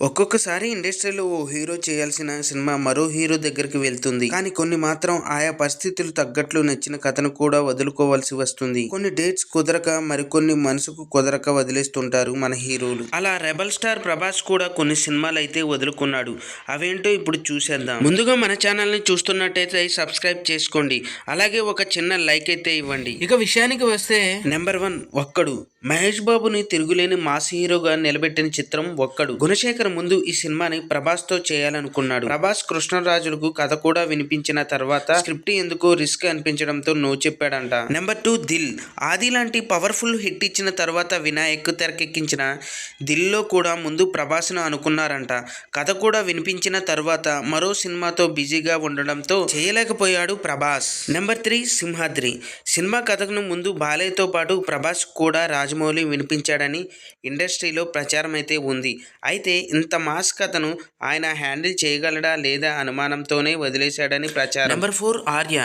ఒక్కొక్కసారి ఇండస్ట్రీలో ఓ హీరో చేయాల్సిన సినిమా మరో హీరో దగ్గరికి వెళ్తుంది. కానీ కొన్ని మాత్రం ఆయా పరిస్థితులు తగ్గట్లు నచ్చిన కథను కూడా వదులుకోవాల్సి వస్తుంది. కొన్ని డేట్స్ కుదరక మరికొన్ని మనసుకు కుదరక వదిలేస్తుంటారు మన హీరోలు. అలా రెబల్ స్టార్ ప్రభాస్ కూడా కొన్ని సినిమాలు అయితే వదులుకున్నాడు. అవేంటో ఇప్పుడు చూసేద్దాం. ముందుగా మన ఛానల్ని చూస్తున్నట్టయితే సబ్స్క్రైబ్ చేసుకోండి. అలాగే ఒక చిన్న లైక్ అయితే ఇవ్వండి. ఇక విషయానికి వస్తే నెంబర్ వన్ ఒక్కడు. మహేష్ బాబుని తిరుగులేని మాస్ హీరోగా నిలబెట్టిన చిత్రం ఒక్కడు. గుణశేఖర్ ముందు ఈ సినిమాని ప్రభాస్తో చేయాలనుకున్నాడు. ప్రభాస్ కృష్ణరాజులకు కథ కూడా వినిపించిన తర్వాత స్క్రిప్ట్ ఎందుకు రిస్క్ అనిపించడంతో నో చెప్పాడంట. Number two Dil. ఆది లాంటి పవర్ఫుల్ హిట్ ఇచ్చిన తర్వాత వినాయక్ తెరకెక్కించిన దిల్లో కూడా ముందు ప్రభాస్ను అనుకున్నారంట. కథ కూడా వినిపించిన తర్వాత మరో సినిమాతో బిజీగా ఉండడంతో చేయలేకపోయాడు Prabhas. Number three Simhadri. Cinema కథకు ముందు బాలయ్యతో పాటు ప్రభాస్ కూడా రాజమౌళి వినిపించాడని ఇండస్ట్రీలో ప్రచారం అయితే ఉంది. అయితే ఇంత మాస్ కథను ఆయన హ్యాండిల్ చేయగలడా లేదా అనుమానంతోనే వదిలేశాడని ప్రచారం. Number four Arya.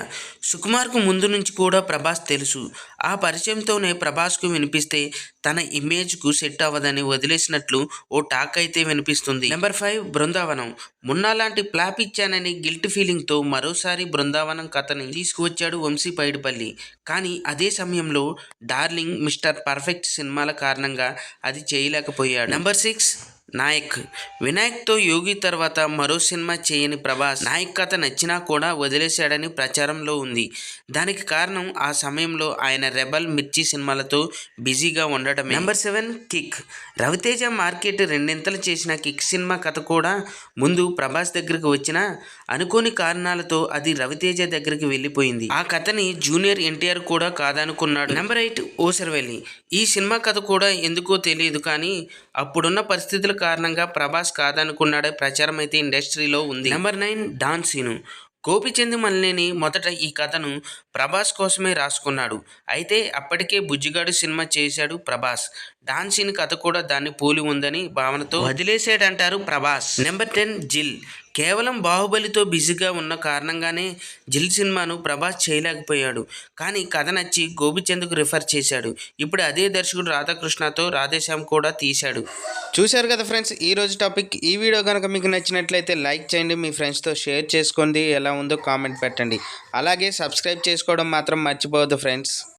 సుకుమార్కు ముందు నుంచి కూడా ప్రభాస్ తెలుసు. ఆ పరిచయంతోనే ప్రభాస్కు వినిపిస్తే తన ఇమేజ్కు సెట్ అవ్వదని వదిలేసినట్లు ఓ టాక్ అయితే వినిపిస్తుంది. Number five Brindavanam. మున్నా లాంటి ప్లాప్ ఇచ్చానని గిల్ట్ ఫీలింగ్తో మరోసారి బృందావనం కథని తీసుకువచ్చాడు వంశీ పైడిపల్లి. కానీ అదే సమయంలో డార్లింగ్ మిస్టర్ పర్ఫెక్ట్ సినిమాల కారణంగా అది చేయలేకపోయాడు. Number six Nayak. వినాయక్తో యోగి తర్వాత మరో సినిమా చేయని ప్రభాస్. నాయక్ కథ నచ్చినా కూడా వదిలేశాడని ప్రచారంలో ఉంది. దానికి కారణం ఆ సమయంలో ఆయన రెబల్ మిర్చి సినిమాలతో బిజీగా ఉండటం number seven kick. Raviteja market రెండింతలు చేసిన కిక్ సినిమా కథ కూడా ముందు ప్రభాస్ దగ్గరికి వచ్చిన అనుకోని కారణాలతో అది రవితేజ దగ్గరికి వెళ్ళిపోయింది. ఆ కథని జూనియర్ ఎన్టీఆర్ కూడా కాదనుకున్నాడు. నెంబర్ ఎయిట్ ఓసర్వెల్లి ఈ సినిమా కథ కూడా ఎందుకో తెలియదు కానీ అప్పుడున్న పరిస్థితుల కారణంగా ప్రభాస్ కాదనుకున్నాడే ప్రచారం అయితే ఇండస్ట్రీలో ఉంది. Number nine don Seenu. Gopichand Malineni మొదట ఈ కథను ప్రభాస్ కోసమే రాసుకున్నాడు. అయితే అప్పటికే బుజ్జిగాడు సినిమా చేశాడు ప్రభాస్. డాన్సీన్ కథ కూడా దాన్ని పోలి ఉందని భావనతో వదిలేసాడంటారు ప్రభాస్. Number ten Jil. కేవలం బాహుబలితో బిజీగా ఉన్న కారణంగానే జిల్ సినిమాను ప్రభాస్ చేయలేకపోయాడు. కానీ కథ నచ్చి గోపిచంద్కు రిఫర్ చేశాడు. ఇప్పుడు అదే దర్శకుడు రాధాకృష్ణతో రాధేశ్యామ్ కూడా తీశాడు. చూశారు కదా ఫ్రెండ్స్ ఈ రోజు టాపిక్. ఈ వీడియో కనుక మీకు నచ్చినట్లయితే లైక్ చేయండి మీ ఫ్రెండ్స్తో షేర్ చేసుకోండి ఎలా ఉందో కామెంట్ పెట్టండి. అలాగే సబ్స్క్రైబ్ చేసుకోవడం మాత్రం మర్చిపోవద్దు ఫ్రెండ్స్.